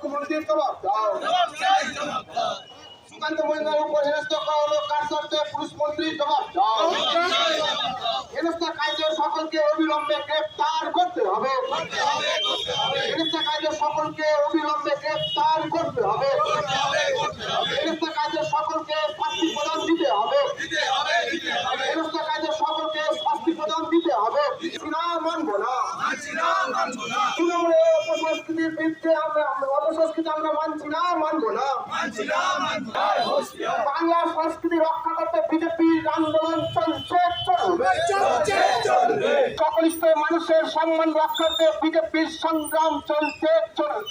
মুখ্যমন্ত্রীর জবাব দাও সুকান্ত মহিলার উপর হেনস্থা করা হলো কার পুলিশ মন্ত্রীর জবাব দাও হেনস্থা কাজের সকলকে অবিলম্বে গ্রেপ্তার করতে হবে হেনস্থা কাজের সকলকে অবিলম্বে গ্রেপ্তার করতে হবে অপসংস্কৃতির আমরা অপসংস্কৃতি আমরা মানছি না মানবো না। বাংলা সংস্কৃতি রক্ষা করতে বিজেপির আন্দোলন চলছে চলবে সকল মানুষের সম্মান রক্ষার্থে বিজেপির সংগ্রাম চলছে চলবে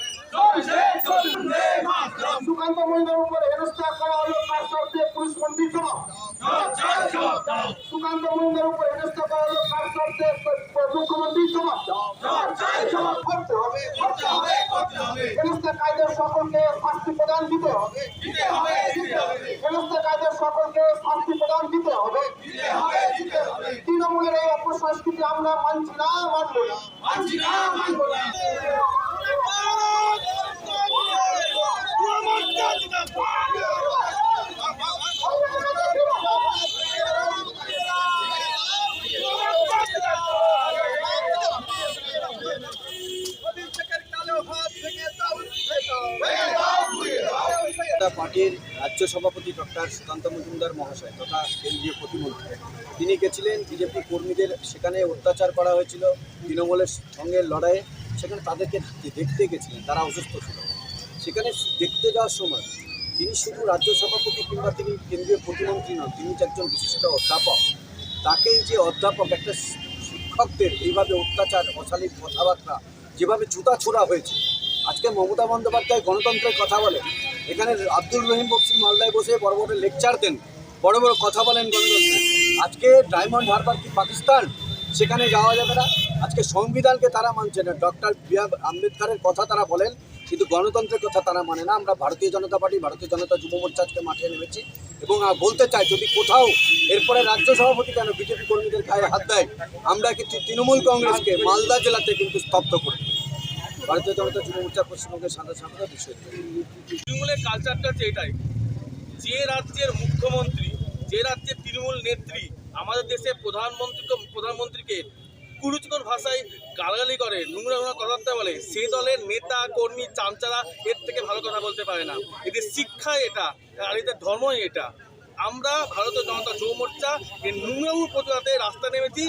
সুকান্ত মহিলার উপর হেনস্থা করা হলো কার শর্তে পুলিশ জবাব সুকান্ত মহিলার উপর হেনস্থা করা হলো শর্তে মুখ্যমন্ত্রী। জবাব জবাব করতে হবে। হেনস্থা কায়দের সকলকে শাস্তি প্রদান দিতে হবে হেনস্থা কায়দের সকলকে শাস্তি প্রদান দিতে হবে তৃণমূলের এই অপসংস্কৃতি আমরা মানছি না মানব না পার্টির রাজ্য সভাপতি ডক্টর সুকান্ত মজুমদার মহাশয় তথা কেন্দ্রীয় প্রতিমন্ত্রী। তিনি গেছিলেন বিজেপি কর্মীদের, সেখানে অত্যাচার করা হয়েছিল, তৃণমূলের সঙ্গে লড়াইয়ে। সেখানে তাদেরকে দেখতে গেছিলেন, তারা অসুস্থ ছিল। সেখানে দেখতে যাওয়ার সময় তিনি শুধু রাজ্য সভাপতি কিংবা তিনি কেন্দ্রীয় প্রতিমন্ত্রী নন, তিনি একজন বিশিষ্ট অধ্যাপক তাকে যে অধ্যাপক, একটা শিক্ষকদের এইভাবে অত্যাচার, অশালীন কথাবার্তা, যেভাবে জুতা ছোড়া হয়েছে। আজকে মমতা বন্দ্যোপাধ্যায় গণতন্ত্রের কথা বলে এখানে আব্দুল রহিম বক্সি মালদায় বসে বড় বড় লেকচার দেন, বড় বড় কথা বলেন আজকে ডায়মন্ড হারবার কি পাকিস্তান? সেখানে যাওয়া যাবে না। আজকে সংবিধানকে তারা মানছে না। ডক্টর বি আর আম্বেদকরের কথা তারা বলেন, কিন্তু গণতন্ত্রের কথা তারা মানে না। আমরা ভারতীয় জনতা পার্টি, ভারতীয় জনতা যুব মোর্চা আজকে মাঠে নেমেছি। এবং বলতে চাই, যদি কোথাও এরপরে রাজ্য সভাপতি কেন বিজেপি কর্মীদের গায়ে হাত দেয়, আমরা কিন্তু তৃণমূল কংগ্রেসকে মালদা জেলাতে কিন্তু স্তব্ধ করি ভারতীয় জনতা যুব মোর্চা পশ্চিমবঙ্গের সাধারণ সম্পাদক বিষয়। তৃণমূলের কালচারটা হচ্ছে এটাই যে রাজ্যের মুখ্যমন্ত্রী, যে রাজ্যের তৃণমূল নেত্রী, আমাদের দেশের প্রধানমন্ত্রীকে প্রধানমন্ত্রীকে কুরুচিকর ভাষায় গালাগালি করে, নোংরা নোংরা কথাবার্তা বলে, সে দলের নেতা, কর্মী, চামচারা এর থেকে ভালো কথা বলতে পারে না। এদের শিক্ষা এটা, আর এদের ধর্মই এটা। আমরা ভারতীয় জনতা যুব মোর্চা, এই নোংরামুর প্রতিবাদে রাস্তা নেমেছি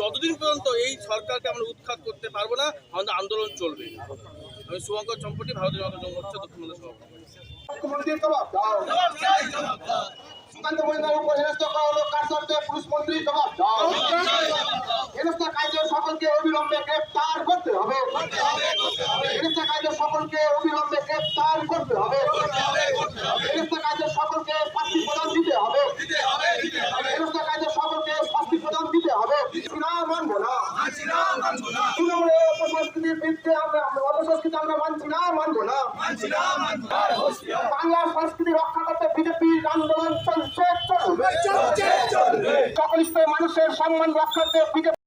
যতদিন পর্যন্ত এই সরকারকে আমরা উৎখাত করতে পারব না আমাদের আন্দোলন চলবে। আমি শুভঙ্কর চম্পটি ভারতীয় জনতা মোর্চা দক্ষিণ সুকান্ত মহিলার উপর হেনস্থা করা হলো কার শর্তে পুলিশ মন্ত্রীর জবাব হেনস্থা কাজের সকলকে অবিলম্বে গ্রেপ্তার করতে হবে। হেনস্থা কাজের সকলকে অবিলম্বে গ্রেপ্তার করতে হবে। আমরা মানছি না মানবো না। বাংলা সংস্কৃতি রক্ষা করতে বিজেপির আন্দোলন চলছে চলবে সকল স্তরের মানুষের সম্মান রক্ষার্থে বিজেপি